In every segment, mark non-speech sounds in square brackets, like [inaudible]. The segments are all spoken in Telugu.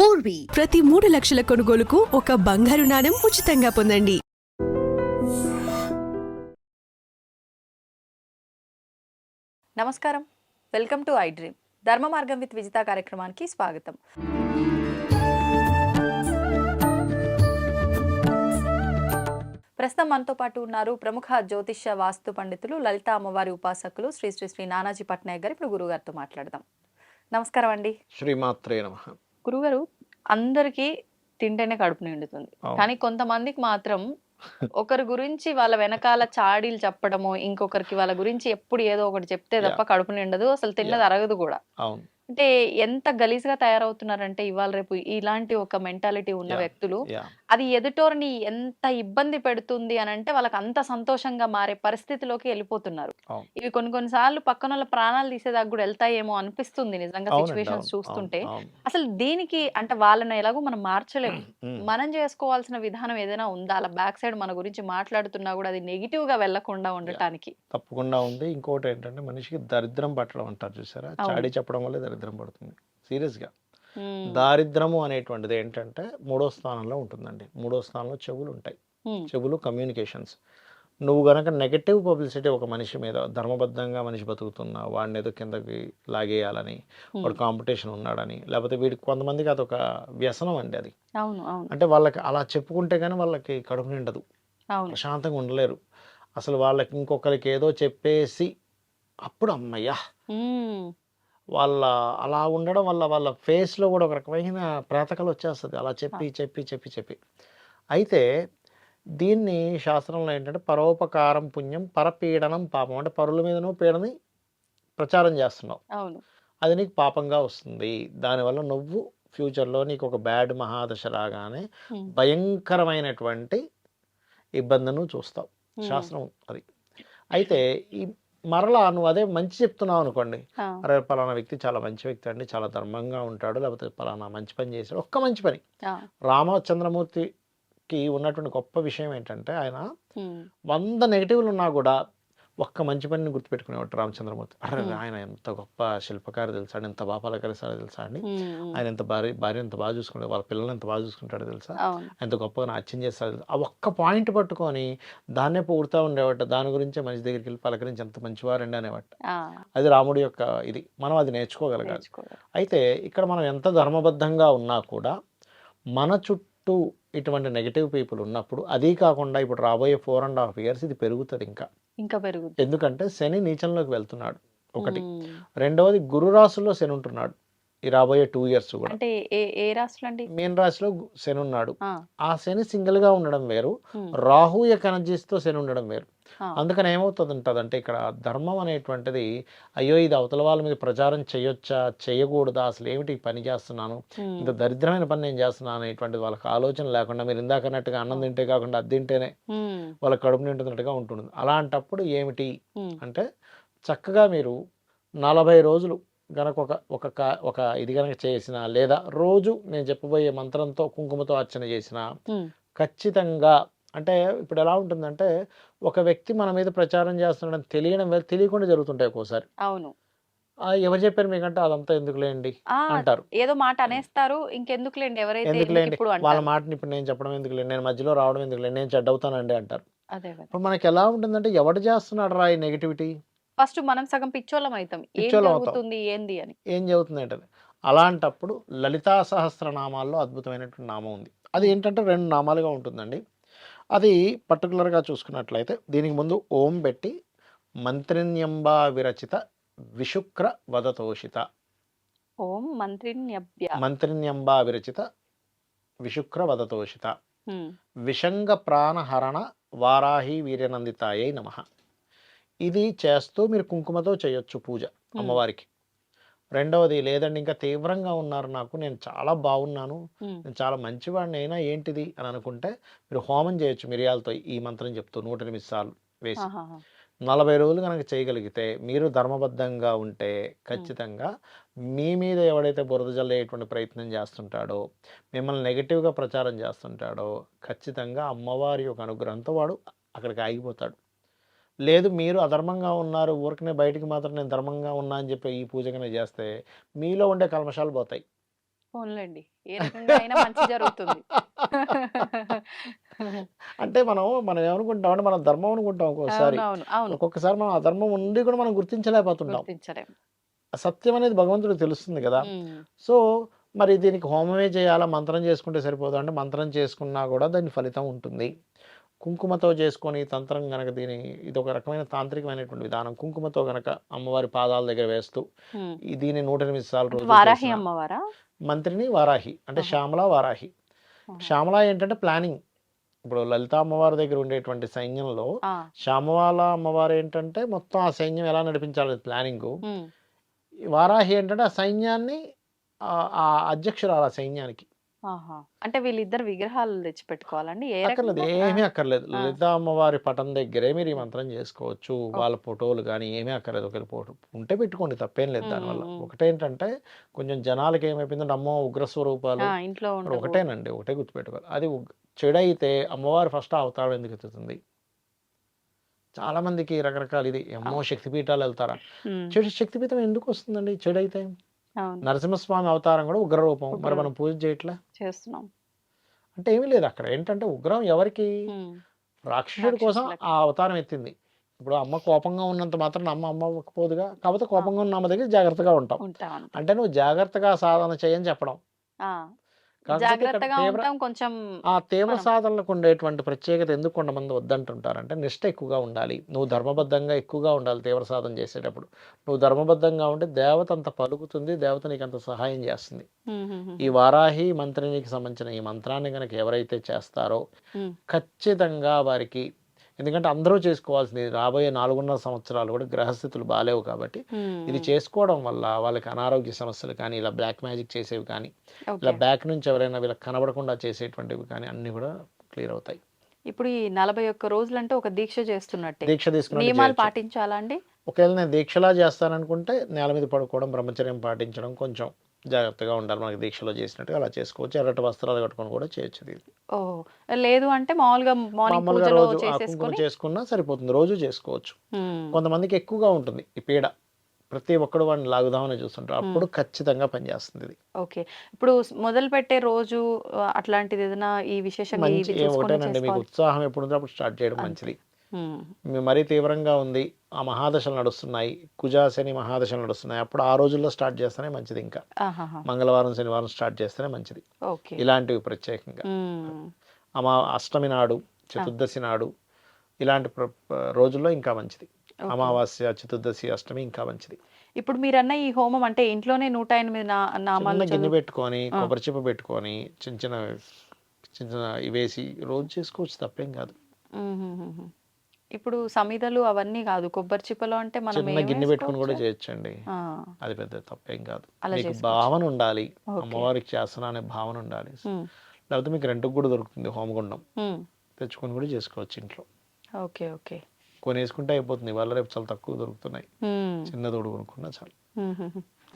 పూర్వీ ప్రతి మూడు లక్షల కొనుగోలుకు ఒక బంగారు నాణెం ఉచితంగా పొందండి. నమస్కారం. Welcome to iDream. ధర్మ మార్గం విత్ విజిత కార్యక్రమానికి స్వాగతం. ప్రస్తుతం మనతో పాటు ఉన్నారు ప్రముఖ జ్యోతిష్య వాస్తు పండితులు లలిత అమ్మవారి ఉపాసకులు శ్రీ శ్రీ శ్రీ నానాజీ పట్నాయక్ గారు. ఇప్పుడు గురుగారితో మాట్లాడదాం. నమస్కారం అండి. శ్రీమాత్రే నమ. గురుగారు అందరికీ తింటేనే కడుపు నిండుతుంది. కానీ కొంతమందికి మాత్రం ఒకరి గురించి వాళ్ళ వెనకాల చాడీలు చెప్పడము ఇంకొకరికి వాళ్ళ గురించి ఎప్పుడు ఏదో ఒకటి చెప్తే తప్ప కడుపు నిండదు అసలు తిన్నది. అరగదు కూడా అంటే ఎంత గలీజ్గా తయారవుతున్నారంటే ఇవాళ రేపు ఇలాంటి ఒక మెంటాలిటీ ఉన్న. వ్యక్తులు అది ఎదుటోరిని ఎంత ఇబ్బంది పెడుతుంది అని అంటే వాళ్ళకి అంత సంతోషంగా మారే పరిస్థితిలోకి వెళ్ళిపోతున్నారు. ఇవి కొన్ని కొన్నిసార్లు పక్కన వాళ్ళ ప్రాణాలు తీసేదాకా కూడా వెళ్తాయేమో అనిపిస్తుంది నిజంగా సిచ్యువేషన్స్ అవును, చూస్తుంటే. అసలు దీనికి అంటే వాళ్ళని ఎలాగో మనం మార్చలేము. మనం చేసుకోవాల్సిన విధానం ఏదైనా ఉందా? అలా బ్యాక్ సైడ్ మన గురించి మాట్లాడుతున్నా కూడా అది నెగిటివ్గా వెళ్ళకుండా ఉండటానికి. తప్పకుండా ఉంది. ఇంకోటి ఏంటంటే మనిషికి దరిద్రం పట్టడం అంటారు చూసారా. చాడీ చెప్పడం వల్ల దరిద్రం పడుతుంది. సీరియస్గా దారిద్రము అనేటువంటిది ఏంటంటే మూడో స్థానంలో ఉంటుందండి. మూడో స్థానంలో చెవులు ఉంటాయి. చెవులు కమ్యూనికేషన్స్. నువ్వు గనక నెగటివ్ పబ్లిసిటీ ఒక మనిషి మీద ధర్మబద్ధంగా మనిషి బతుకుతున్నా వాడిని ఏదో కిందకి లాగేయాలని వాడు కాంపిటీషన్ ఉన్నాడని లేకపోతే వీడికి కొంతమందికి అదొక వ్యసనం అండి అది. అంటే వాళ్ళకి అలా చెప్పుకుంటే కానీ వాళ్ళకి కడుపు నిండదు. ప్రశాంతంగా ఉండలేరు. అసలు వాళ్ళకి ఇంకొకరికి ఏదో చెప్పేసి అప్పుడు అమ్మయ్యా! వాళ్ళ అలా ఉండడం వల్ల వాళ్ళ ఫేస్లో కూడా ఒక రకమైన ప్రేతకలు వచ్చేస్తుంది. అలా చెప్పి చెప్పి చెప్పి చెప్పి. అయితే దీన్ని శాస్త్రంలో ఏంటంటే పరోపకారం పుణ్యం పరపీడనం పాపం అంటే పరుల మీదనూ పీడని ప్రచారం చేస్తున్నావు. అవును. అది నీకు పాపంగా వస్తుంది. దానివల్ల నువ్వు ఫ్యూచర్లో నీకు ఒక బ్యాడ్ మహాదశ రాగానే భయంకరమైనటువంటి ఇబ్బందిను చూస్తావు. శాస్త్రం అది. అయితే ఈ మరలా నువ్వు అదే మంచి చెప్తున్నావు అనుకోండి. అరే పలానా వ్యక్తి చాలా మంచి వ్యక్తి అండి చాలా ధర్మంగా ఉంటాడు లేకపోతే పలానా మంచి పని చేశాడు ఒక్క మంచి పని. రామచంద్రమూర్తికి ఉన్నటువంటి గొప్ప విషయం ఏంటంటే ఆయన వంద నెగిటివ్లు ఉన్నా కూడా ఒక్క మంచి పనిని గుర్తుపెట్టుకునేవాడు రామచంద్రమూర్తి. అరే. ఆయన ఎంత గొప్ప శిల్పకారి తెలుసా అండి ఎంత బాగా పలకరిస్తాడో తెలుసా అండి? ఆయన ఎంత భార్య భార్య ఎంత బాగా చూసుకుంటాడు వాళ్ళ పిల్లల్ని ఎంత బాగా చూసుకుంటాడో తెలుసా? ఎంత గొప్పగా నాట్యం చేస్తాడు తెలుసా? ఆ ఒక్క పాయింట్ పట్టుకొని దాన్నే పొగుడుతూ ఉండేవాట. దాని గురించే మనిషి దగ్గరికి వెళ్ళి పలకరించి ఎంత మంచివారండి అనేవాట. అది రాముడి యొక్క ఇది. మనం అది నేర్చుకోగలగాలి. అయితే ఇక్కడ మనం ఎంత ధర్మబద్ధంగా ఉన్నా కూడా మన చుట్టూ ఇటువంటి నెగిటివ్ పీపుల్ ఉన్నప్పుడు అదీ కాకుండా ఇప్పుడు రాబోయే ఫోర్ అండ్ హాఫ్ ఇయర్స్ ఇది పెరుగుతుంది ఇంకా. ఇంకా పెరుగుద్ది. ఎందుకంటే శని నీచంలోకి వెళ్తున్నాడు ఒకటి. రెండవది గురు రాశిలో శని ఉంటున్నాడు ఈ రాబోయే టూ ఇయర్స్ కూడా. అంటే ఏ రాష్ట్రం అండి మీన రాశిలో శని ఉన్నాడు. ఆ, శని సింగిల్గా ఉండడం వేరు. రాహు యొక్క energies తో శని ఉండడం వేరు. అందుకని ఏమవుతుంది ఉంటుంది అంటే ఇక్కడ ధర్మం అనేటువంటిది అయ్యో ఇది అవతల వాళ్ళ మీద ప్రచారం చేయొచ్చా చేయకూడదా అసలు ఏమిటి పని చేస్తున్నాను ఇంత దరిద్రమైన పని నేను చేస్తున్నాను అనేటువంటి వాళ్ళకి ఆలోచన లేకుండా మీరు ఇందాక అన్నట్టుగా అన్నం తింటే కాకుండా అది తింటేనే వాళ్ళ కడుపు నిండుతున్నట్టుగా ఉంటుంది అలాంటప్పుడు ఏమిటి అంటే చక్కగా మీరు నలభై రోజులు గనక ఒక ఒక ఒక ఇది గనక చేసిన లేదా రోజు నేను చెప్పబోయే మంత్రంతో కుంకుమతో అర్చన చేసిన ఖచ్చితంగా అంటే ఇప్పుడు ఎలా ఉంటుందంటే ఒక వ్యక్తి మన మీద ప్రచారం చేస్తున్నాడని తెలియడం వేరు తెలియకుండా జరుగుతుంటాయి ఒక్కోసారి. అవును. ఎవరు చెప్పారు మీకంటే అదంతా ఎందుకులేండి అంటారు. ఏదో మాట అనేస్తారు ఇంకెందుకులేండి ఎవరైతే ఇప్పుడు వాళ్ళ మాటని ఇప్పుడు నేను చెప్పడం ఎందుకులేండి? నేను మధ్యలో రావడం ఎందుకులేండి? నేను చెడ్డవుతానండి అంటారు. ఇప్పుడు మనకి ఎలా ఉంటుందంటే ఎవడు చేస్తున్నాడు రా ఈ నెగిటివిటీ ఫస్ట్ మనం సగం పిచ్చోళ్ళం అవుతాం. ఏం పిచ్చోళ్ళం అవుతాం. జరుగుతుంది ఏంది అని. ఏం చెబుతుంది ఏంటది అలాంటప్పుడు లలితా సహస్రనామాల్లో అద్భుతమైనటువంటి నామం ఉంది. అది ఏంటంటే రెండు నామాలుగా ఉంటుందండి. అది పర్టికులర్గా చూసుకున్నట్లయితే దీనికి ముందు ఓం పెట్టి మంత్రిన్యంబా విరచిత విశుక్ర వదతోషిత. ఓం మంత్రిన్యభ్య మంత్రిన్యంబా విరచిత విశుక్ర వదతోషిత. విషంగ ప్రాణహరణ వారాహి వీర్యనందితాయై నమ. ఇది చేస్తూ మీరు కుంకుమతో చేయొచ్చు పూజ అమ్మవారికి. రెండవది లేదండి ఇంకా తీవ్రంగా ఉన్నారు నాకు నేను చాలా బాగున్నాను నేను చాలా మంచివాడిని అయినా ఏంటిది? అని అనుకుంటే మీరు హోమం చేయొచ్చు మిరియాలతో ఈ మంత్రం చెప్తూ నూట ఎనిమిది సార్లు వేసి. నలభై రోజులు కనుక చేయగలిగితే మీరు ధర్మబద్ధంగా ఉంటే ఖచ్చితంగా మీ మీద ఎవడైతే బురద జల్లేటువంటి ప్రయత్నం చేస్తుంటాడో మిమ్మల్ని నెగిటివ్గా ప్రచారం చేస్తుంటాడో ఖచ్చితంగా అమ్మవారి యొక్క అనుగ్రహంతో వాడు అక్కడికి ఆగిపోతాడు. లేదు మీరు అధర్మంగా ఉన్నారు ఊరికనే బయటికి మాత్రం నేను ధర్మంగా ఉన్నా అని చెప్పి ఈ పూజ చేస్తే మీలో ఉండే కల్మషాలు పోతాయి. పోన్లేండి. ఏ రకంగా అయినా మంచి జరుగుతుంది. అంటే మనం మనం ఏమనుకుంటాం అంటే మనం ధర్మం అనుకుంటాం ఒక్కొక్కసారి ఒక్కొక్కసారి మనం ఆ ధర్మం ఉండి కూడా మనం గుర్తించలేకపోతుంటాం. సత్యం అనేది భగవంతుడికి తెలుస్తుంది కదా. సో మరి దీనికి హోమమే చేయాలా? మంత్రం చేసుకుంటే సరిపోదు? అంటే మంత్రం చేసుకున్నా కూడా దాని ఫలితం ఉంటుంది. కుంకుమతో చేసుకొని తంత్రం గనక దీని ఇది ఒక రకమైన తాంత్రికమైనటువంటి విధానం. కుంకుమతో గనక అమ్మవారి పాదాల దగ్గర వేస్తూ దీన్ని నూట ఎనిమిది సార్లు రోజు వారాహి అమ్మవారా? మంత్రిని వారాహి అంటే. శ్యామల వారాహి. శ్యామల ఏంటంటే ప్లానింగ్. ఇప్పుడు లలిత అమ్మవారి దగ్గర ఉండేటువంటి సైన్యంలో శ్యామవాల అమ్మవారు ఏంటంటే మొత్తం ఆ సైన్యం ఎలా నడిపించాలి ప్లానింగ్. వారాహి ఏంటంటే ఆ సైన్యాన్ని ఆ- అధ్యక్షురాలు ఆ సైన్యానికి. అంటే వీళ్ళిద్దరు విగ్రహాలు తెచ్చి పెట్టుకోవాలండి అక్కర్లేదు? ఏమీ అక్కర్లేదు. లలిత అమ్మవారి పటం దగ్గరే మీరు ఈ మంత్రం చేసుకోవచ్చు. వాళ్ళ ఫోటోలు కానీ ఏమీ అక్కర్లేదు. ఒకరి ఫోటో ఉంటే పెట్టుకోండి తప్పేం లేదు దానివల్ల. ఒకటేంటంటే కొంచెం జనాలకి ఏమైపోయిందంటే అమ్మో ఉగ్ర స్వరూపాలు ఇంట్లో. ఒకటేనండి. ఒకటే గుర్తుపెట్టుకోవాలి. అది ఉగ్- చెడు అయితే అమ్మవారి ఫస్ట్ అవతారం ఎందుకు ఎత్తుతుంది? చాలా మందికి రకరకాల ఇది. అమ్మో శక్తిపీఠాలు వెళ్తారా? చెడు శక్తిపీఠం ఎందుకు వస్తుందండి చెడు అయితే నరసింహస్వామి అవతారం కూడా ఉగ్ర రూపం మరి మనం పూజ చేయట్లే? చేస్తున్నాం. అంటే ఏమీ లేదు అక్కడ. ఏంటంటే ఉగ్రం ఎవరికి? రాక్షసుడి కోసం. ఆ అవతారం ఎత్తింది. ఇప్పుడు అమ్మ కోపంగా ఉన్నంత మాత్రం అమ్మ అమ్మ అవ్వకపోదుగా కాకపోతే కోపంగా ఉన్న అమ్మ దగ్గర జాగ్రత్తగా ఉంటాం. అంటే నువ్వు జాగ్రత్తగా సాధన చేయని చెప్పడం. జాగ్రత్తగా తీవ్ర ఉంటాం కొంచెం ఆ తీవ్ర సాధనలకు ఉండేటువంటి ప్రత్యేకత ఎందుకు కొంతమంది వద్దంటుంటారంటే నిష్ట ఎక్కువగా ఉండాలి. నువ్వు ధర్మబద్ధంగా ఎక్కువగా ఉండాలి తీవ్ర సాధన చేసేటప్పుడు. నువ్వు ధర్మబద్ధంగా ఉంటే దేవత అంత పలుకుతుంది దేవత నీకు అంత సహాయం చేస్తుంది. ఈ వారాహి మంత్రినికి సంబంధించిన ఈ మంత్రాన్ని కనుక ఎవరైతే చేస్తారో ఖచ్చితంగా వారికి ఎందుకంటే అందరూ చేసుకోవాల్సింది రాబోయే నాలుగున్నర సంవత్సరాలు కూడా గ్రహస్థితులు బాలేవు కాబట్టి ఉమ్, ఇది చేసుకోవడం వల్ల వాళ్ళకి అనారోగ్య సమస్యలు కానీ ఇలా బ్లాక్ మ్యాజిక్ చేసేవి కానీ. ఇలా బ్యాక్ నుంచి ఎవరైనా వీళ్ళకి కనబడకుండా చేసేటువంటివి కానీ అన్ని కూడా క్లియర్ అవుతాయి. ఇప్పుడు ఈ నలభై ఒక్క రోజులు అంటే ఒక దీక్ష చేస్తున్నట్టే. దీక్ష తీసుకుని నియమాలు పాటించాలా అండి? ఒకవేళ నేను దీక్షలా చేస్తాననుకుంటే నేల మీద పడుకోవడం బ్రహ్మచర్యం పాటించడం కొంచెం జాగ్రత్తగా ఉండాలి. మనకి దీక్షలో చేసినట్టుగా అలా చేసుకోవచ్చు. ఎర్రటి వస్త్రాలు కట్టుకొని కూడా చేయొచ్చు ఓ లేదు అంటే మామూలుగా మార్నింగ్ మామూలుగా పూజలో రోజు చేసేసుకొని చేసుకున్నా సరిపోతుంది. రోజు చేసుకోవచ్చు. ఉమ్, కొంతమందికి ఎక్కువగా ఉంటుంది ఈ పీడ. ప్రతి ఒక్కడు వాడిని లాగుదామని చూస్తుంటారు. అప్పుడు ఖచ్చితంగా పనిచేస్తుంది ఇది. ఓకే. ఇప్పుడు మొదలు పెట్టే రోజు ఆ, అట్లాంటిది ఏదైనా ఈ విశేషంగా మంచి ఇవి ఏ చూసుకొని ఒకటేనండి. మీకు చేసుకోవాలి. ఉత్సాహం ఎప్పుడు ఉందో అప్పుడు స్టార్ట్ చేయడం మంచిది. ఉమ్, మీ మరీ తీవ్రంగా ఉంది. ఆ మహాదశలు నడుస్తున్నాయి. కుజా శని మహాదశలు నడుస్తున్నాయి. అప్పుడు ఆ రోజుల్లో స్టార్ట్ చేస్తేనే మంచిది ఇంకా. మంగళవారం శనివారం స్టార్ట్ చేస్తేనే మంచిది. ఇలాంటివి ప్రత్యేకంగా. అమా అష్టమి నాడు చతుర్దశి నాడు ఇలాంటి రోజుల్లో ఇంకా మంచిది. అమావాస్య చతుర్దశి అష్టమి ఇంకా మంచిది. ఇప్పుడు మీరన్న ఈ హోమం అంటే ఇంట్లోనే నూట ఎనిమిది నామాలు గిన్నె పెట్టుకొని. కొబ్బరి చిప్ప పెట్టుకొని చిన్న చిన్న చిన్న ఇవేసి రోజు చేసుకోవచ్చు తప్పేం కాదు. ఇప్పుడు సమిదలు అవన్నీ కాదు. కొబ్బరి చిప్పలు అంటే మనం చిన్న గిన్నె పెట్టుకొని కూడా? చేయొచ్చండి. అది పెద్ద తప్పేం కాదు. మీకు. భావన ఉండాలి. అమ్మవారికి చేస్తున్నా అనే భావన ఉండాలి. లేకపోతే మీకు రెంట్కి కూడా దొరుకుతుంది హోమగుండం. తెచ్చుకొని కూడా చేసుకోవచ్చు ఇంట్లో. Okay okay. కొనేసుకుంటే అయిపోతుంది. వాళ్ళ రేపు చాలా తక్కువ దొరుకుతున్నాయి. చిన్న తోడు కొనుక్కున్నా చాలు.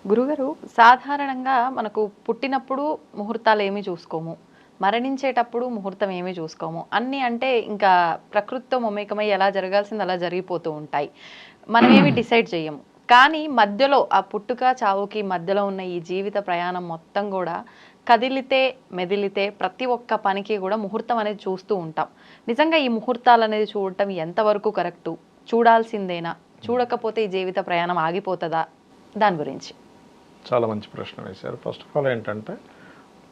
గురుగారు సాధారణంగా మనకు పుట్టినప్పుడు ముహూర్తాలు ఏమీ చూసుకోము. మరణించేటప్పుడు ముహూర్తం ఏమీ చూసుకోము. అన్నీ అంటే ఇంకా ప్రకృతితో మమేకమై ఎలా జరగాల్సింది అలా జరిగిపోతూ ఉంటాయి. మనం ఏమి డిసైడ్ చేయము. కానీ మధ్యలో ఆ పుట్టుక చావుకి మధ్యలో ఉన్న ఈ జీవిత ప్రయాణం మొత్తం కూడా కదిలితే మెదిలితే ప్రతి ఒక్క పనికి కూడా ముహూర్తం అనేది చూస్తూ ఉంటాం. నిజంగా ఈ ముహూర్తాలు అనేది చూడటం ఎంతవరకు కరెక్టు? చూడాల్సిందేనా? చూడకపోతే ఈ జీవిత ప్రయాణం ఆగిపోతుందా? దాని గురించి. చాలా మంచి ప్రశ్న వేశారు. ఫస్ట్ ఆఫ్ ఆల్ ఏంటంటే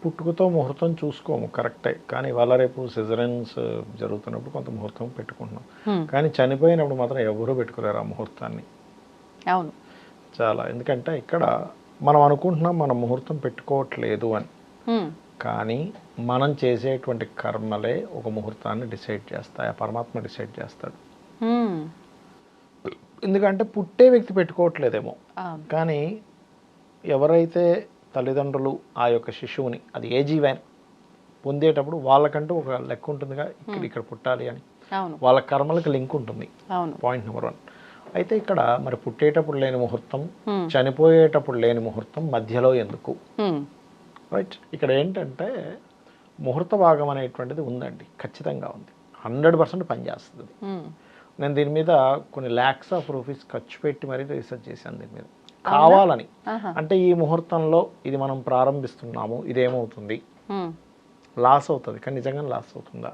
పుట్టుకతో ముహూర్తం చూసుకోము కరెక్టే. కానీ ఇవాళ రేపు సిజరెన్స్ జరుగుతున్నప్పుడు కొంత ముహూర్తం పెట్టుకుంటున్నాం. కానీ చనిపోయినప్పుడు మాత్రం ఎవరూ పెట్టుకోలేరు ఆ ముహూర్తాన్ని. అవును. చాలా. ఎందుకంటే ఇక్కడ మనం అనుకుంటున్నాం మనం ముహూర్తం పెట్టుకోవట్లేదు అని. కానీ మనం చేసేటువంటి కర్మలే ఒక ముహూర్తాన్ని డిసైడ్ చేస్తాయి. ఆ పరమాత్మ డిసైడ్ చేస్తాడు. ఎందుకంటే పుట్టే వ్యక్తి పెట్టుకోవట్లేదేమో. కానీ ఎవరైతే తల్లిదండ్రులు ఆ యొక్క శిశువుని అది ఏ జీవైనా పొందేటప్పుడు వాళ్ళకంటూ ఒక లెక్క ఉంటుందిగా ఇక్కడ ఇక్కడ పుట్టాలి అని. వాళ్ళ కర్మలకు లింక్ ఉంటుంది. Point number one. అయితే ఇక్కడ మరి పుట్టేటప్పుడు లేని ముహూర్తం చనిపోయేటప్పుడు లేని ముహూర్తం మధ్యలో ఎందుకు? రైట్. ఇక్కడ ఏంటంటే ముహూర్త భాగం అనేటువంటిది ఉందండి. ఖచ్చితంగా ఉంది. హండ్రెడ్ పర్సెంట్ పనిచేస్తుంది నేను దీని మీద కొన్ని ల్యాక్స్ ఆఫ్ రూపీస్ ఖర్చు పెట్టి మరీ రీసెర్చ్ చేశాను దీని మీద. కావాలని. అంటే ఈ ముహూర్తంలో ఇది మనం ప్రారంభిస్తున్నాము ఇదేమవుతుంది? లాస్ అవుతుంది కానీ నిజంగా లాస్ అవుతుందా.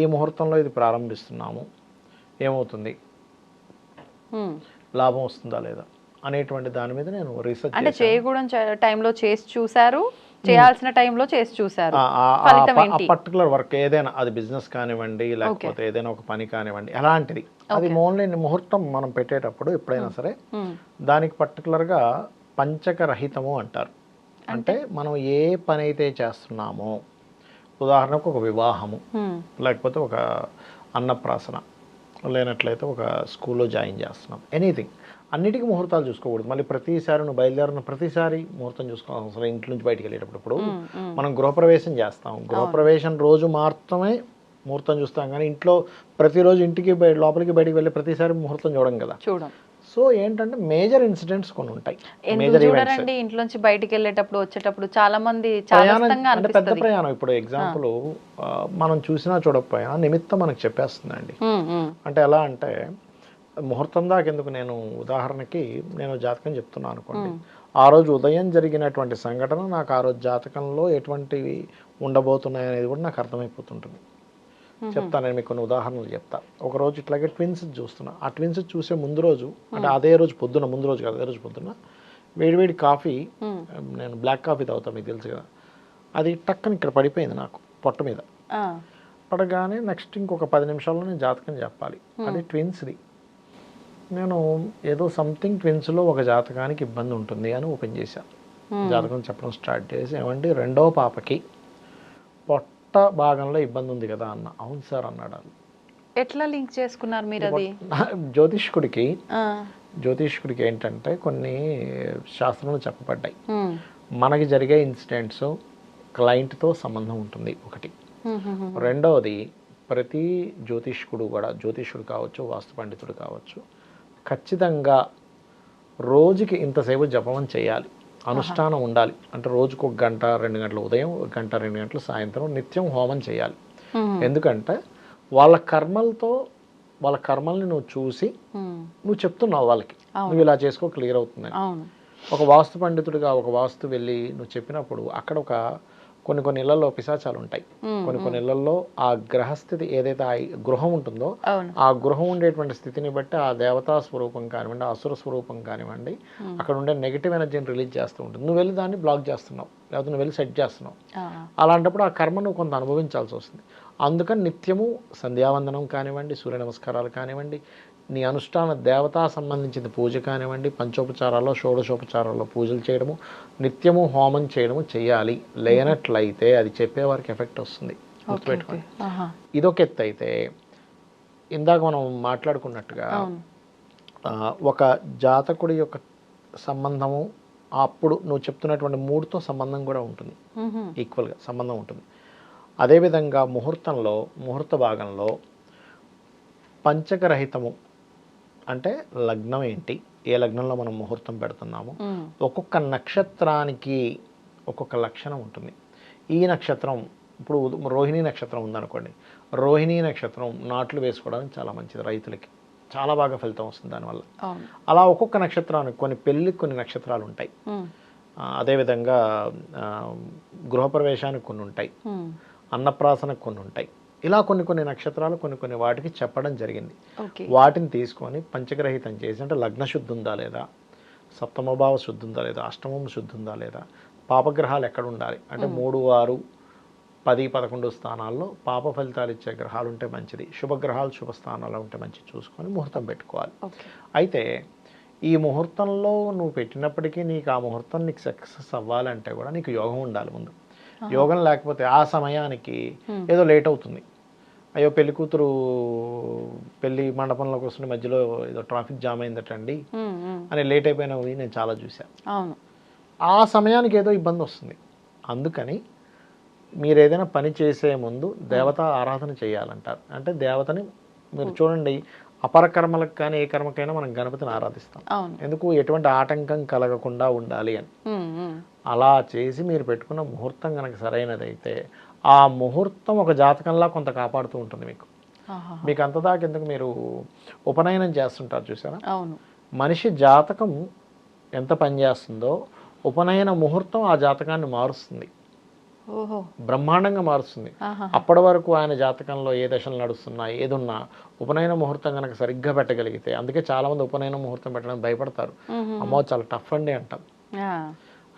ఈ ముహూర్తంలో ఇది ప్రారంభిస్తున్నాము ఏమవుతుంది. లాభం వస్తుందా లేదా? అనేటువంటి దాని మీద నేను రీసెర్చ్ అంటే చేయకూడని టైంలో చేసి చూసారు చేయాల్సిన టైంలో చేసి చూసారు పర్టికులర్ వర్క్ ఏదైనా అది బిజినెస్ కానివ్వండి లేకపోతే ఏదైనా ఒక పని కానివ్వండి అలాంటిది. అది ఓన్లీ ముహూర్తం మనం పెట్టేటప్పుడు ఎప్పుడైనా సరే దానికి పర్టికులర్గా పంచక రహితము అంటారు. అంటే మనం ఏ పని అయితే చేస్తున్నామో ఉదాహరణకు ఒక వివాహము లేకపోతే ఒక అన్నప్రాసన లేనట్లయితే ఒక స్కూల్లో జాయిన్ చేస్తున్నాం ఎనీథింగ్. అన్నిటికీ ముహూర్తాలు చూసుకోకూడదు. మళ్ళీ ప్రతిసారి నువ్వు బయలుదేరిన ప్రతిసారి ముహూర్తం చూసుకోవాల్సిన అవసరం. ఇంటి నుంచి బయటికి వెళ్ళేటప్పుడు. మనం గృహప్రవేశం చేస్తాం. గృహప్రవేశం రోజు మాత్రమే ముహూర్తం చూస్తాం. కానీ ఇంట్లో ప్రతిరోజు ఇంటికి లోపలికి బయటికి వెళ్ళి ప్రతిసారి ముహూర్తం చూడం కదా. చూడం. సో ఏంటంటే మేజర్ ఇన్సిడెంట్స్ కొన్ని ఉంటాయి. మేజర్ చూడరండి? ఇంట్లోంచి బయటికి వెళ్ళేటప్పుడు వచ్చేటప్పుడు చాలా మంది అంటే పెద్ద ప్రయాణం. ఇప్పుడు ఎగ్జాంపుల్ మనం చూసినా చూడకపోయినా నిమిత్తం మనకు చెప్పేస్తుందండి. అంటే ఎలా అంటే ముహూర్తం దాకా ఎందుకు నేను ఉదాహరణకి నేను జాతకం చెప్తున్నాను అనుకోండి. ఆ రోజు ఉదయం జరిగినటువంటి సంఘటన నాకు ఆ రోజు జాతకంలో ఎటువంటివి ఉండబోతున్నాయి అనేది కూడా నాకు అర్థమైపోతుంటుంది. చెప్తాను నేను మీకు కొన్ని ఉదాహరణలు చెప్తా. ఒక రోజు ఇట్లాగే ట్విన్స్ చూస్తున్నా. ఆ ట్విన్స్ చూసే ముందు రోజు అంటే అదే రోజు పొద్దున ముందు రోజు కాదు అదే రోజు పొద్దున వేడివేడి కాఫీ. నేను బ్లాక్ కాఫీ తాగుతాను మీకు తెలుసు కదా. అది టక్కని ఇక్కడ పడిపోయింది నాకు పొట్ట మీద. పడగానే నెక్స్ట్ ఇంకొక పది నిమిషాల్లో నేను జాతకం చెప్పాలి. అది ట్విన్స్ది. నేను ఏదో సంథింగ్ ట్విన్స్లో ఒక జాతకానికి ఇబ్బంది ఉంటుంది అని ఓపెన్ చేశాను జాతకం చెప్పడం స్టార్ట్ చేసి ఏమంటే రెండో పాపకి పొట్ట భాగంలో ఇబ్బంది ఉంది కదా అన్న. అవును సార్ అన్నాడు ఎట్లా లింక్ చేసుకున్నారు మీరు అది? జ్యోతిష్కుడికి జ్యోతిష్కుడికి ఏంటంటే కొన్ని శాస్త్రంలో చెప్పబడ్డాయి. మనకి జరిగే ఇన్సిడెంట్స్ క్లయింట్తో సంబంధం ఉంటుంది ఒకటి. రెండవది ప్రతి జ్యోతిష్కుడు కూడా జ్యోతిష్కుడు కావచ్చు వాస్తు పండితుడు కావచ్చు ఖచ్చితంగా రోజుకి ఇంతసేపు జపం చేయాలి. అనుష్ఠానం ఉండాలి. అంటే రోజుకు ఒక గంట రెండు గంటల ఉదయం ఒక గంట రెండు గంటలు సాయంత్రం నిత్యం హోమం చేయాలి. ఎందుకంటే వాళ్ళ కర్మలతో వాళ్ళ కర్మల్ని నువ్వు చూసి నువ్వు చెప్తున్నావు వాళ్ళకి. నువ్వు ఇలా చేసుకో క్లియర్ అవుతుంది. ఒక వాస్తు పండితుడిగా ఒక వాస్తు వెళ్ళి నువ్వు చెప్పినప్పుడు అక్కడ ఒక కొన్ని కొన్ని ఇళ్ళలో పిశాచాలు ఉంటాయి కొన్ని కొన్ని ఇళ్ళలో ఆ గ్రహస్థితి ఏదైతే ఆ గృహం ఉంటుందో ఆ గృహం ఉండేటువంటి స్థితిని బట్టి ఆ దేవతా స్వరూపం కానివ్వండి అసుర స్వరూపం కానివ్వండి అక్కడ ఉండే నెగిటివ్ ఎనర్జీని రిలీజ్ చేస్తూ ఉంటుంది. నువ్వు వెళ్ళి దాన్ని బ్లాక్ చేస్తున్నావు లేకపోతే నువ్వు వెళ్ళి సెట్ చేస్తున్నావు. అలాంటప్పుడు ఆ కర్మ నువ్వు కొంత అనుభవించాల్సి వస్తుంది. అందుకని నిత్యము సంధ్యావందనం కానివ్వండి సూర్య నమస్కారాలు కానివ్వండి నీ అనుష్ఠాన దేవతా సంబంధించిన పూజ కానివ్వండి పంచోపచారాల్లో షోడశోపచారాల్లో పూజలు చేయడము నిత్యము హోమం చేయడము చేయాలి. లేనట్లయితే అది చెప్పేవారికి ఎఫెక్ట్ వస్తుంది. గుర్తుపెట్టుకోండి. ఇదొక ఎత్తు అయితే ఇందాక మనం మాట్లాడుకున్నట్టుగా ఒక జాతకుడి యొక్క సంబంధము అప్పుడు నువ్వు చెప్తున్నటువంటి మూడుతో సంబంధం కూడా ఉంటుంది. ఈక్వల్గా సంబంధం ఉంటుంది. అదేవిధంగా ముహూర్తంలో ముహూర్త భాగంలో పంచకరహితము అంటే లగ్నం ఏంటి? ఏ లగ్నంలో మనం ముహూర్తం పెడుతున్నాము? ఒక్కొక్క నక్షత్రానికి ఒక్కొక్క లక్షణం ఉంటుంది. ఈ నక్షత్రం ఇప్పుడు రోహిణీ నక్షత్రం ఉందనుకోండి. రోహిణీ నక్షత్రం నాట్లు వేసుకోవడానికి చాలా మంచిది రైతులకి. చాలా బాగా ఫలితం వస్తుంది దానివల్ల. అలా ఒక్కొక్క నక్షత్రానికి కొన్ని పెళ్ళికి కొన్ని నక్షత్రాలు ఉంటాయి. అదేవిధంగా గృహప్రవేశానికి కొన్ని ఉంటాయి. అన్నప్రాసనకు కొన్ని ఉంటాయి. ఇలా కొన్ని కొన్ని నక్షత్రాలు కొన్ని కొన్ని వాటికి చెప్పడం జరిగింది. వాటిని తీసుకొని పంచగ్రహితం చేసి అంటే లగ్న శుద్ధి ఉందా లేదా? సప్తమభావ శుద్ధి ఉందా లేదా? అష్టమం శుద్ధి ఉందా లేదా? పాపగ్రహాలు ఎక్కడ ఉండాలి? అంటే మూడు ఆరు పది పదకొండు స్థానాల్లో పాప ఫలితాలు ఇచ్చే గ్రహాలు ఉంటే మంచిది. శుభగ్రహాలు శుభ స్థానాల్లో ఉంటే మంచిది. చూసుకొని ముహూర్తం పెట్టుకోవాలి. అయితే ఈ ముహూర్తంలో నువ్వు పెట్టినప్పటికీ నీకు ఆ ముహూర్తం నీకు సక్సెస్ అవ్వాలంటే కూడా నీకు యోగం ఉండాలి ముందు. యోగం లేకపోతే ఆ సమయానికి ఏదో లేట్ అవుతుంది. అయ్యో పెళ్ళి కూతురు పెళ్ళి మండపంలోకి వస్తున్న మధ్యలో ఏదో ట్రాఫిక్ జామ్ అయిందటండి అని లేట్ అయిపోయినవి నేను చాలా చూశాను అవును. ఆ సమయానికి ఏదో ఇబ్బంది వస్తుంది. అందుకని మీరు ఏదైనా పని చేసే ముందు దేవత ఆరాధన చేయాలంటారు. అంటే దేవతని మీరు చూడండి అపర కర్మలకు కానీ ఏ కర్మకైనా మనం గణపతిని ఆరాధిస్తాం. ఎందుకు? ఎటువంటి ఆటంకం కలగకుండా ఉండాలి అని. అలా చేసి మీరు పెట్టుకున్న ముహూర్తం కనుక సరైనదైతే ఆ ముహూర్తం ఒక జాతకంలా కొంత కాపాడుతూ ఉంటుంది మీకు. మీకు అంతదాకా ఎందుకు మీరు ఉపనయనం చేస్తుంటారు చూసారా? అవును. మనిషి జాతకం ఎంత పనిచేస్తుందో ఉపనయన ముహూర్తం ఆ జాతకాన్ని మారుస్తుంది. బ్రహ్మాండంగా మారుస్తుంది. అప్పటి వరకు ఆయన జాతకంలో ఏ దశలు నడుస్తున్నా ఏదున్నా ఉపనయన ముహూర్తం కనుక సరిగ్గా పెట్టగలిగితే అందుకే చాలా మంది ఉపనయన ముహూర్తం పెట్టడానికి భయపడతారు. మ్మ్. అమ్మో చాలా టఫ్ అండి అంటాం.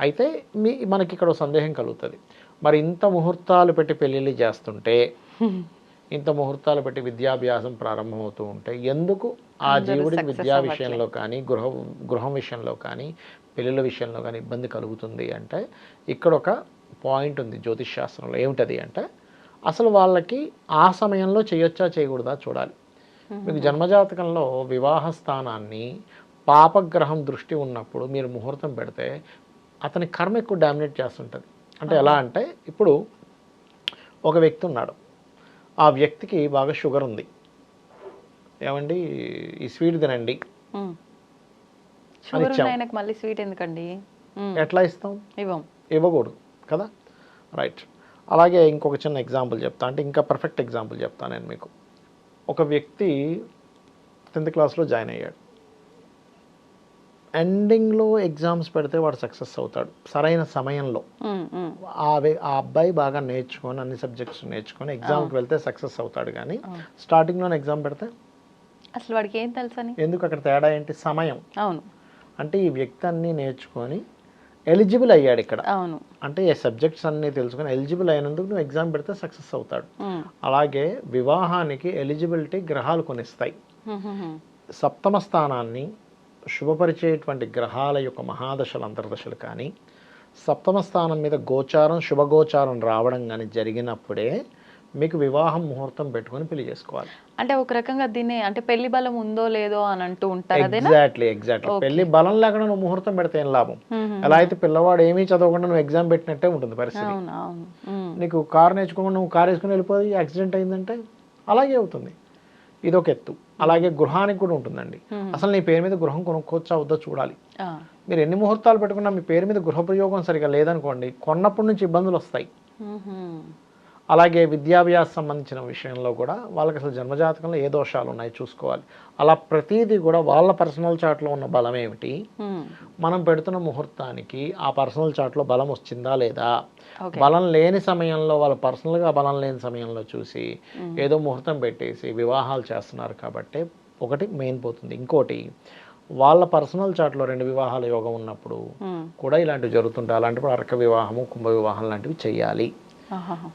అయితే మీ మనకి ఇక్కడ సందేహం కలుగుతుంది. మరి ఇంత ముహూర్తాలు పెట్టి పెళ్ళిళ్ళు చేస్తుంటే [laughs] ఇంత ముహూర్తాలు పెట్టి విద్యాభ్యాసం ప్రారంభమవుతూ ఉంటే ఎందుకు ఆ జీవుడికి విద్యా విషయంలో కానీ గృహ గృహం విషయంలో కానీ పెళ్ళిళ్ళ విషయంలో కానీ ఇబ్బంది కలుగుతుంది అంటే ఇక్కడ ఒక పాయింట్ ఉంది జ్యోతిష్ శాస్త్రంలో. ఏమిటది అంటే అసలు వాళ్ళకి ఆ సమయంలో చేయొచ్చా చేయకూడదా చూడాలి. మీకు జన్మజాతకంలో వివాహ స్థానాన్ని పాపగ్రహం దృష్టి ఉన్నప్పుడు మీరు ముహూర్తం పెడితే అతని కర్మ ఎక్కువ డామినేట్ చేస్తుంటుంది. అంటే ఎలా అంటే ఇప్పుడు ఒక వ్యక్తి ఉన్నాడు. ఆ వ్యక్తికి బాగా షుగర్ ఉంది. ఏమండి? ఈ స్వీట్ తినండి. ఆయనకు మళ్ళీ స్వీట్ ఎందుకండి. ఎట్లా ఇస్తాం? ఇవ్వం. ఇవ్వకూడదు కదా? రైట్. అలాగే ఇంకొక చిన్న ఎగ్జాంపుల్ చెప్తా. అంటే ఇంకా పర్ఫెక్ట్ ఎగ్జాంపుల్ చెప్తాను నేను మీకు. ఒక వ్యక్తి టెన్త్ క్లాస్లో జాయిన్ అయ్యాడు. ఎండింగ్లో ఎగ్జామ్స్ పెడితే వాడు సక్సెస్ అవుతాడు సరైన సమయంలో. ఆ ఆ అబ్బాయి బాగా నేర్చుకొని అన్ని సబ్జెక్ట్స్ నేర్చుకొని ఎగ్జామ్కి వెళ్తే సక్సెస్ అవుతాడు కానీ స్టార్టింగ్లోనే ఎగ్జామ్ పెడితే? అసలు వాడికి ఏం తెలుసని? ఎందుకు అక్కడ తేడా ఏంటి? సమయం. అవును. అంటే ఈ వ్యక్తి అన్ని నేర్చుకొని ఎలిజిబుల్ అయ్యాడు ఇక్కడ. అవును. అంటే ఈ సబ్జెక్ట్స్ అన్ని తెలుసుకొని ఎలిజిబుల్ అయినందుకు నువ్వు ఎగ్జామ్ పెడితే సక్సెస్ అవుతాడు. అలాగే వివాహానికి ఎలిజిబిలిటీ గ్రహాలు కొనిస్తాయి. సప్తమ స్థానాన్ని శుభపరిచేటువంటి గ్రహాల యొక్క మహాదశలు అంతర్దశలు కానీ సప్తమ స్థానం మీద గోచారం శుభగోచారం రావడం కానీ జరిగినప్పుడే మీకు వివాహం ముహూర్తం పెట్టుకొని పెళ్ళి చేసుకోవాలి. అంటే ఒక రకంగా దీన్ని అంటే పెళ్ళి బలం ఉందో లేదో అని అంటూ ఉంటారు ఎగ్జాక్ట్లీ ఎగ్జాక్ట్లీ పెళ్ళి బలం లేకుండా నువ్వు ముహూర్తం పెడితే ఏం లాభం. ఎలా అయితే పిల్లవాడు ఏమీ చదవకుండా నువ్వు ఎగ్జామ్ పెట్టినట్టే ఉంటుంది పరిస్థితి. నీకు కారు నేర్చుకోకుండా నువ్వు కారు వేసుకుని వెళ్ళిపోయి యాక్సిడెంట్ అయిందంటే అలాగే అవుతుంది. ఇదొక ఎత్తు. అలాగే గృహానికి కూడా ఉంటుందండి అసలు నీ పేరు మీద గృహం కొనుక్కోవచ్చా వద్దో చూడాలి. మీరు ఎన్ని ముహూర్తాలు పెట్టుకున్నా మీ పేరు మీద గృహ ప్రయోగం సరిగా లేదనుకోండి కొన్నప్పటి నుంచి ఇబ్బందులు వస్తాయి. అలాగే విద్యాభ్యాస సంబంధించిన విషయంలో కూడా వాళ్ళకి అసలు జన్మజాతకంలో ఏ దోషాలు ఉన్నాయి చూసుకోవాలి అలా ప్రతిదీ కూడా వాళ్ళ పర్సనల్ చాట్లో ఉన్న బలం ఏమిటి. మనం పెడుతున్న ముహూర్తానికి ఆ పర్సనల్ చాట్లో బలం వచ్చిందా లేదా. బలం లేని సమయంలో వాళ్ళు పర్సనల్గా బలం లేని సమయంలో చూసి ఏదో ముహూర్తం పెట్టేసి వివాహాలు చేస్తున్నారు కాబట్టి ఒకటి మెయిన్ పోతుంది ఇంకోటి వాళ్ళ పర్సనల్ చాట్లో రెండు వివాహాల యోగం ఉన్నప్పుడు. కూడా ఇలాంటివి జరుగుతుంటాయి అలాంటప్పుడు అర్క వివాహము కుంభ వివాహం లాంటివి చేయాలి.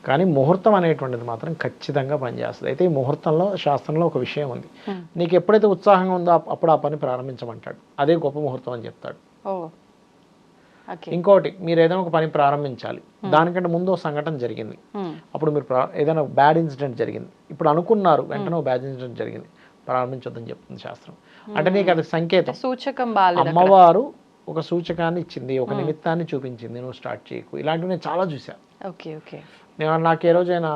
కానీ ముహూర్తం అనేటువంటిది మాత్రం ఖచ్చితంగా పనిచేస్తుంది. అయితే ఈ ముహూర్తంలో శాస్త్రంలో ఒక విషయం ఉంది. నీకు ఎప్పుడైతే ఉత్సాహంగా ఉందో అప్- అప్పుడు ఆ పని ప్రారంభించమంటాడు. అదే గొప్ప ముహూర్తం అని చెప్తాడు. ఇంకోటి మీరు ఏదైనా ఒక పని ప్రారంభించాలి. దానికంటే ముందు ఒక సంఘటన జరిగింది. అప్పుడు మీరు ఏదైనా బ్యాడ్ ఇన్సిడెంట్ జరిగింది. ఇప్పుడు అనుకున్నారు వెంటనే ఒక బ్యాడ్ ఇన్సిడెంట్ జరిగింది. ప్రారంభించొద్దని చెప్తుంది శాస్త్రం. అంటే నీకు అది సంకేతం. సూచకం. అమ్మవారు ఒక సూచకాన్ని ఇచ్చింది ఒక నిమిత్తాన్ని చూపించింది నువ్వు స్టార్ట్ చేయకు. ఇలాంటివి నేను చాలా చూసా ఓకే ఓకే. నేను నాకు ఏ రోజైనా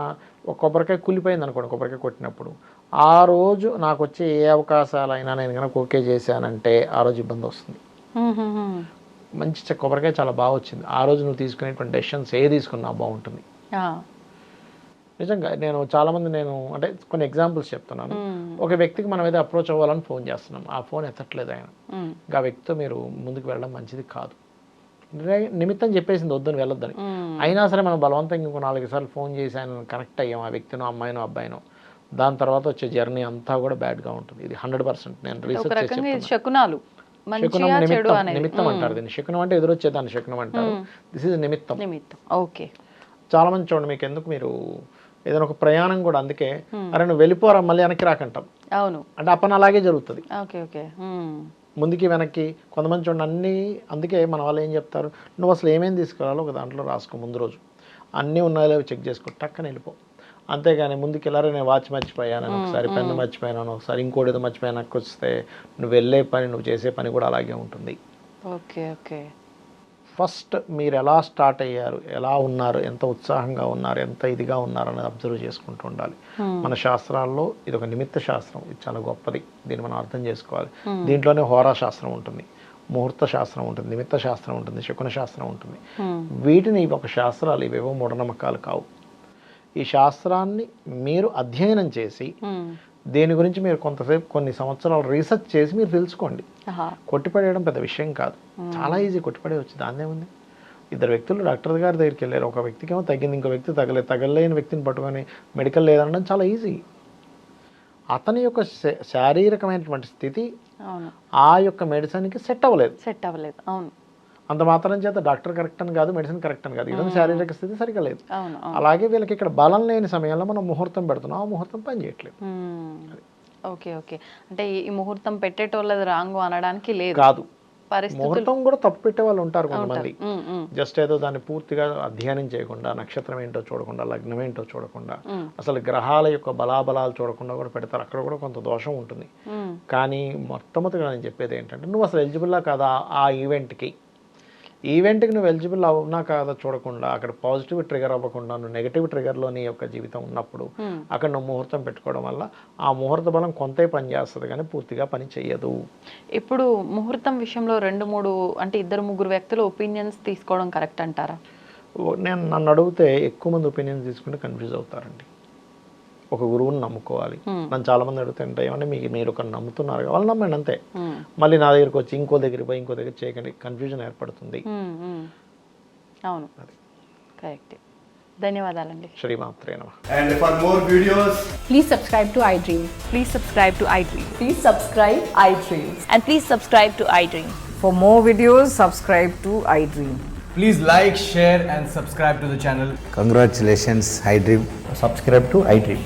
ఒక కొబ్బరికాయ కూలిపోయింది అనుకోండి కొబ్బరికాయ కొట్టినప్పుడు. ఆ రోజు నాకు వచ్చే ఏ అవకాశాలైనా నేను కనుక ఓకే చేశానంటే ఆ రోజు ఇబ్బంది వస్తుంది. మంచి కొబ్బరికాయ చాలా బాగా వచ్చింది. ఆ రోజు నువ్వు తీసుకునేటువంటి డెసిషన్స్ ఏ తీసుకున్నా బాగుంటుంది. నిజంగా నేను చాలామంది నేను అంటే కొన్ని ఎగ్జాంపుల్స్ చెప్తున్నాను. ఒక వ్యక్తికి మనం ఏదో అప్రోచ్ అవ్వాలని ఫోన్ చేస్తున్నాం. ఆ ఫోన్ ఎత్తట్లేదు ఆయన. ఆ వ్యక్తితో మీరు ముందుకు వెళ్ళడం మంచిది కాదు. నిమిత్తం చెప్పేసింది వద్దని వెళ్ళొద్దని. అయినా సరే మనం బలవంతంగా ఇంకో నాలుగు సార్లు ఫోన్ చేసి ఆయన కనెక్ట్ అయ్యాం ఆ వ్యక్తినో అమ్మాయినో అబ్బాయినో. దాని తర్వాత వచ్చే జర్నీ అంతా కూడా బ్యాడ్గా ఉంటుంది. ఇది హండ్రెడ్ పర్సెంట్. నేను రీసెర్చ్. శకునాలు. శకునం నిమిత్తం నిమిత్తం అంటారు దీన్ని. శకునం అంటే ఎదురొచ్చేదాన్ని శకునం అంటారు. దిస్ ఇస్ నిమిత్తం. ఓకే. చాలా మంది చూడండి మీకు ఎందుకు మీరు ఏదైనా ఒక ప్రయాణం కూడా అందుకే అరే నువ్వు వెళ్ళిపోరా మళ్ళీ వెనక్కి రాకంటాం. అవును. అంటే ఆ పని అలాగే జరుగుతుంది. Okay okay. ముందుకి వెనక్కి కొంతమంది చూడండి అన్నీ అందుకే మన వాళ్ళు ఏం చెప్తారు? నువ్వు అసలు ఏమేమి తీసుకురావాలో ఒక దాంట్లో రాసుకో ముందు రోజు. అన్నీ ఉన్నాయో లేవో చెక్ చేసుకో టక్కన వెళ్ళిపో. అంతేగాని ముందుకు వెళ్ళారే నేను వాచ్ మర్చిపోయాను ఒకసారి పెన్ను మర్చిపోయాను ఒకసారి ఇంకోటి ఏదో మర్చిపోయాను వస్తే నువ్వు వెళ్ళే పని నువ్వు చేసే పని కూడా అలాగే ఉంటుంది. Okay okay. ఫస్ట్ మీరు ఎలా స్టార్ట్ అయ్యారు ఎలా ఉన్నారు ఎంత ఉత్సాహంగా ఉన్నారు ఎంత ఇదిగా ఉన్నారు అనేది అబ్జర్వ్ చేసుకుంటూ ఉండాలి. మన శాస్త్రాల్లో ఇది ఒక నిమిత్త శాస్త్రం ఇది చాలా గొప్పది దీన్ని మనం అర్థం చేసుకోవాలి. దీంట్లోనే హోరా శాస్త్రం ఉంటుంది ముహూర్త శాస్త్రం ఉంటుంది నిమిత్త శాస్త్రం ఉంటుంది శకున శాస్త్రం ఉంటుంది. వీటిని ఒక శాస్త్రాలు ఇవేవో మూఢనమ్మకాలు కావు. ఈ శాస్త్రాన్ని మీరు అధ్యయనం చేసి. దేని గురించి మీరు కొంతసేపు కొన్ని సంవత్సరాలు రీసెర్చ్ చేసి మీరు తెలుసుకోండి. కొట్టిపడేయడం పెద్ద విషయం కాదు. చాలా ఈజీ కొట్టిపడేయచ్చు. దాన్నే ఉంది. ఇద్దరు వ్యక్తులు డాక్టర్ గారి దగ్గరికి వెళ్ళారు. ఒక వ్యక్తికి ఏమో తగ్గింది ఇంకో వ్యక్తి తగలేదు తగలేని వ్యక్తిని పట్టుకొని మెడికల్ లేదనడం చాలా ఈజీ అతని యొక్క శారీరకమైనటువంటి స్థితి ఆ యొక్క మెడిసిన్కి సెట్ అవ్వలేదు. సెట్ అవ్వలేదు. అవును. అంత మాత్రం చేత డాక్టర్ కరెక్ట్ అని కాదు మెడిసిన్ కరెక్ట్ అని కాదు. ఇతని శారీరక స్థితి సరిగా లేదు. అలాగే వీళ్ళకి ఇక్కడ బలం లేని సమయంలో మనం ముహూర్తం పెడుతున్నాం. ఆ ముహూర్తం పని చేయట్లేదు. Okay okay. అంటే ఈ- ముహూర్తం పెట్టేటోళ్ళది రాంగు అనడానికి లేదు. కాదు. ముహూర్తం కూడా తప్పు పెట్టే వాళ్ళు ఉంటారు కొంతమంది. జస్ట్ ఏదో దాన్ని పూర్తిగా అధ్యయనం చేయకుండా నక్షత్రం ఏంటో చూడకుండా లగ్నం ఏంటో చూడకుండా. అసలు గ్రహాల యొక్క బలాబలాలు చూడకుండా కూడా పెడతారు. అక్కడ కూడా కొంత దోషం ఉంటుంది. కానీ మొట్టమొదటిగా నేను చెప్పేది ఏంటంటే నువ్వు అసలు ఎలిజిబుల్లా కాదా ఆ ఈవెంట్కి ఈవెంట్కి నువ్వు ఎలిజిబుల్ అవునా కాదా చూడకుండా అక్కడ పాజిటివ్ ట్రిగర్ అవ్వకుండా నువ్వు నెగిటివ్ ట్రిగర్లో నీ యొక్క జీవితం ఉన్నప్పుడు. అక్కడ నువ్వు ముహూర్తం పెట్టుకోవడం వల్ల ఆ ముహూర్త బలం కొంతే పని చేస్తుంది కానీ పూర్తిగా పని చెయ్యదు. ఇప్పుడు ముహూర్తం విషయంలో రెండు మూడు అంటే ఇద్దరు ముగ్గురు వ్యక్తుల ఒపీనియన్స్ తీసుకోవడం కరెక్ట్ అంటారా? నేను నన్ను అడిగితే ఎక్కువ మంది ఒపీనియన్ తీసుకుంటే కన్ఫ్యూజ్ అవుతారండి. ఒక గురువుని నమ్ముకోవాలి. నన్ను చాలా మంది అడుగుతుంటే ఏమంటే మీకు మీరు ఒక నమ్ముతున్నారు వాళ్ళు నమ్మండి అంతే. మళ్ళీ నా దగ్గరకు వచ్చి ఇంకో దగ్గర పోయి ఇంకో దగ్గర చేయకండి కన్ఫ్యూజన్ ఏర్పడుతుంది. అవును. కరెక్ట్. ధన్యవాదాలండి. శ్రీమాత్రే నమ. And for more videos please subscribe to iDream please subscribe to I please subscribe iDream and please subscribe to iDream for more videos subscribe to iDream please like share and subscribe to channel congratulations iDream subscribe to iDream